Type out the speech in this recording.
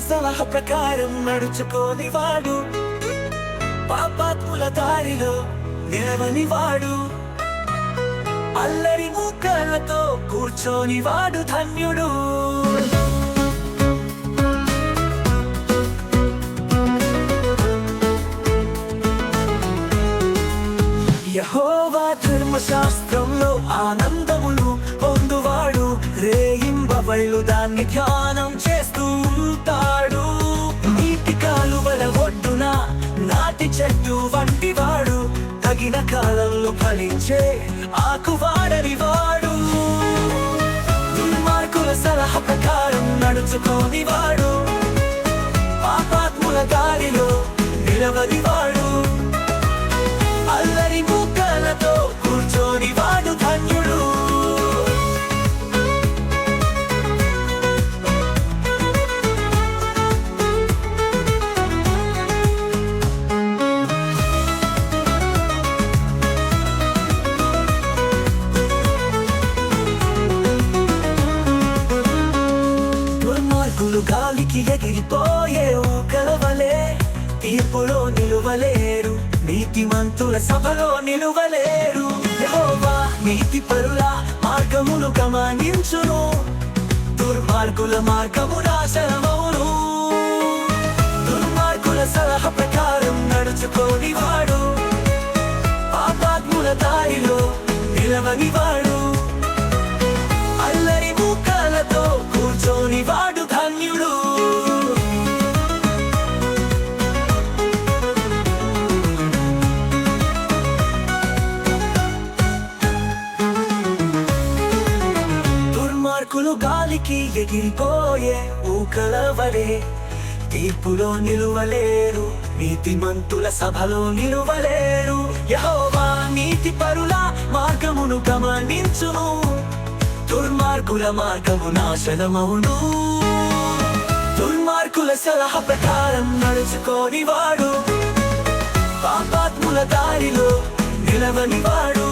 సలహా ప్రకారం నడుచుకోని వాడు. పాపాత్ముల దారిలో నిలవని వాడు. అల్లరి ముక్కలతో కూర్చొని వాడు ధన్యుడు. యహోవా ధర్మశాస్త్రంలో ఆనందములు పొందువాడు రేయింబవళ్ళు దాన్ని ధ్యానం చేస్తూ ఉంటాడు. నీటి కాలువల ఒడ్డున నాటి చెట్టు వంటి వాడు. తగిన కాలంలో ఫలించే ఆకువాడని వాడు. దుర్మార్గుల సలహా ప్రకారం నడుచుకోని వాడు. పాపాత్ముల దారిలో నిలవని వాడు. గాలికి ఎగిరిపోయే ఊకలవలే తీర్పులో నిలువలేరు నీతిమంతుల సభలో నిలువలేరు యెహోవా నీతి పరుల మార్గములు గమనించును దుర్మార్గుల మార్గము నాశనమవును దుర్మార్గుల సలహా ప్రకారం నడుచుకోని వాడు పాపాత్ముల దారిలో నిలవని వాడు దుర్మార్గులు గాలికి ఎగిరిపోయే ఊకల వలె తీర్పులో నిలువలేరు నీతిమంతుల సభలో నిలువలేరు. యహోవా నీతి పరుల మార్గమును గమనించును దుర్మార్గుల మార్గము నాశనమవును. దుర్మార్గుల సలహా ప్రకారం నడుచుకోని వాడు. పాపాత్ముల దారిలో నిలవని వాడు.